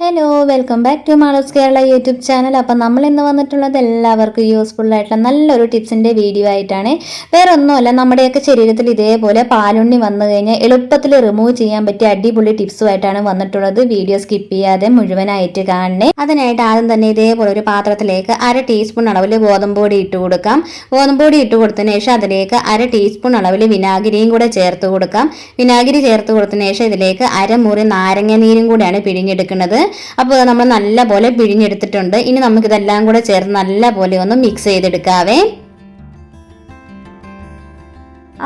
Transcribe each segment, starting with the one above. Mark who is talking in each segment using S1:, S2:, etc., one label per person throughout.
S1: Hello welcome back to Malos Kerala YouTube channel അപ്പം നമ്മൾ ഇന്ന് വന്നിട്ടുള്ളത് എല്ലാവർക്കും യൂസ്ഫുൾ ആയിട്ടുള്ള നല്ലൊരു ടിപ്സിന്റെ വീഡിയോ ആയിട്ടാണ്. വേറെ ഒന്നുമല്ല നമ്മുടെയൊക്കെ ശരീരത്തിൽ ഇതേപോലെ പാലുണ്ണി വന്നു കഴിഞ്ഞാൽ എളുപ്പത്തിൽ റിമൂവ് ചെയ്യാൻ പറ്റിയ അടിപൊളി ടിപ്സുമായിട്ടാണ് വന്നിട്ടുള്ളത്. വീഡിയോ സ്കിപ്പ് ചെയ്യാതെ മുഴുവനായിട്ട് കാണണേ. അതിനായിട്ട് ആദ്യം തന്നെ ഇതേപോലെ ഒരു പാത്രത്തിലേക്ക് അര ടീസ്പൂൺ അളവിൽ ഗോതമ്പ് പൊടി ഇട്ട് കൊടുക്കാം. ഗോതമ്പ് പൊടി ഇട്ട് കൊടുത്തതിന് ശേഷം അതിലേക്ക് അര ടീസ്പൂൺ അളവിൽ വിനാഗിരിയും കൂടെ ചേർത്ത് കൊടുക്കാം. വിനാഗിരി ചേർത്ത് കൊടുത്തതിന് ശേഷം ഇതിലേക്ക് അരമുറി നാരങ്ങ നീരും കൂടെയാണ് പിഴിഞ്ഞെടുക്കുന്നത്. അപ്പോൾ നമ്മൾ നല്ല പോലെ പിഴിഞ്ഞെടുത്തിട്ടുണ്ട്. ഇനി നമുക്കിതെല്ലാം കൂടെ ചേർത്ത് നല്ല പോലെ ഒന്ന് മിക്സ് ചെയ്തെടുക്കാവേ.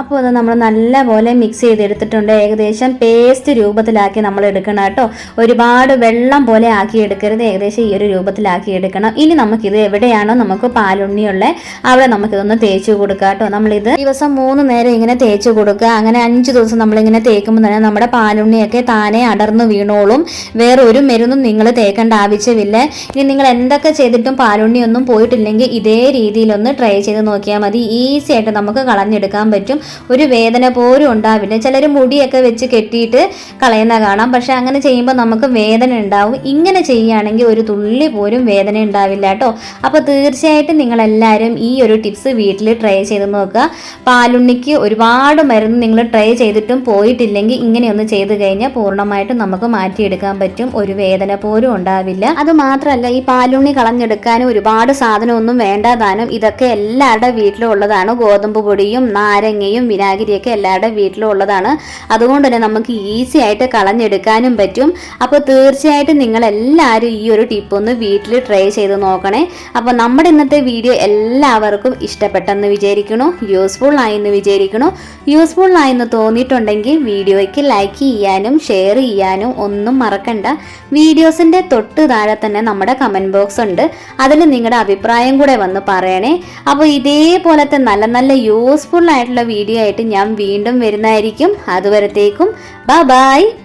S1: അപ്പോൾ അത് നമ്മൾ നല്ലപോലെ മിക്സ് ചെയ്തെടുത്തിട്ടുണ്ട്. ഏകദേശം പേസ്റ്റ് രൂപത്തിലാക്കി നമ്മൾ എടുക്കണം കേട്ടോ. ഒരുപാട് വെള്ളം പോലെ ആക്കി എടുക്കരുത്. ഏകദേശം ഈ ഒരു രൂപത്തിലാക്കി എടുക്കണം. ഇനി നമുക്കിത് എവിടെയാണോ നമുക്ക് പാലുണ്ണിയുള്ള അവിടെ നമുക്കിതൊന്ന് തേച്ച് കൊടുക്കുക കേട്ടോ. നമ്മളിത് ദിവസം മൂന്ന് നേരം ഇങ്ങനെ തേച്ച് കൊടുക്കുക. അങ്ങനെ അഞ്ച് ദിവസം നമ്മളിങ്ങനെ തേക്കുമ്പോൾ തന്നെ നമ്മുടെ പാലുണ്ണിയൊക്കെ താനെ അടർന്നു വീണോളും. വേറെ ഒരു മരുന്നും നിങ്ങൾ തേക്കേണ്ട ആവശ്യമില്ല. ഇനി നിങ്ങൾ എന്തൊക്കെ ചെയ്തിട്ടും പാലുണ്ണിയൊന്നും പോയിട്ടില്ലെങ്കിൽ ഇതേ രീതിയിലൊന്ന് ട്രൈ ചെയ്ത് നോക്കിയാൽ മതി. ഈസി ആയിട്ട് നമുക്ക് കളഞ്ഞെടുക്കാൻ പറ്റും. ഒരു വേദന പോലും ഉണ്ടാവില്ല. ചിലർ മുടിയൊക്കെ വെച്ച് കെട്ടിയിട്ട് കളയുന്ന കാണാം. പക്ഷെ അങ്ങനെ ചെയ്യുമ്പോൾ നമുക്ക് വേദന ഉണ്ടാവും. ഇങ്ങനെ ചെയ്യുകയാണെങ്കിൽ ഒരു തുള്ളി പോലും വേദന ഉണ്ടാവില്ല കേട്ടോ. അപ്പോൾ തീർച്ചയായിട്ടും നിങ്ങളെല്ലാവരും ഈ ഒരു ടിപ്സ് വീട്ടിൽ ട്രൈ ചെയ്ത് നോക്കുക. പാലുണ്ണിക്ക് ഒരുപാട് മരുന്ന് നിങ്ങൾ ട്രൈ ചെയ്തിട്ടും പോയിട്ടില്ലെങ്കിൽ ഇങ്ങനെയൊന്ന് ചെയ്ത് കഴിഞ്ഞാൽ പൂർണമായിട്ടും നമുക്ക് മാറ്റിയെടുക്കാൻ പറ്റും. ഒരു വേദന പോലും ഉണ്ടാവില്ല. അത് മാത്രമല്ല ഈ പാലുണ്ണി കളഞ്ഞെടുക്കാനും ഒരുപാട് സാധനമൊന്നും വേണ്ടാതാനും ഇതൊക്കെ എല്ലാവരുടെ വീട്ടിലുള്ളതാണ് ഗോതമ്പ് പൊടിയും നാരങ്ങയും വിനാഗിരിയൊക്കെ എല്ലാവരുടെ വീട്ടിലും ഉള്ളതാണ്. അതുകൊണ്ട് തന്നെ നമുക്ക് ഈസി ആയിട്ട് കളഞ്ഞെടുക്കാനും പറ്റും. അപ്പോൾ തീർച്ചയായിട്ടും നിങ്ങൾ എല്ലാവരും ഈ ഒരു ടിപ്പ് ഒന്ന് വീട്ടിൽ ട്രൈ ചെയ്ത് നോക്കണേ. അപ്പോൾ നമ്മുടെ ഇന്നത്തെ വീഡിയോ എല്ലാവർക്കും ഇഷ്ടപ്പെട്ടെന്ന് വിചാരിക്കണു യൂസ്ഫുൾ ആയെന്ന് വിചാരിക്കണു യൂസ്ഫുൾ ആയെന്ന് തോന്നിയിട്ടുണ്ടെങ്കിൽ വീഡിയോയ്ക്ക് ലൈക്ക് ചെയ്യാനും ഷെയർ ചെയ്യാനും ഒന്നും മറക്കണ്ട. വീഡിയോസിന്റെ തൊട്ട് താഴെ തന്നെ നമ്മുടെ കമന്റ് ബോക്സ് ഉണ്ട്. അതിൽ നിങ്ങളുടെ അഭിപ്രായം കൂടെ വന്ന് പറയണേ. അപ്പോൾ ഇതേപോലത്തെ നല്ല നല്ല യൂസ്ഫുൾ ആയിട്ടുള്ള വീഡിയോ ആയിട്ട് ഞാൻ വീണ്ടും വരുന്നതായിരിക്കും. അതുവരത്തേക്കും. Bye bye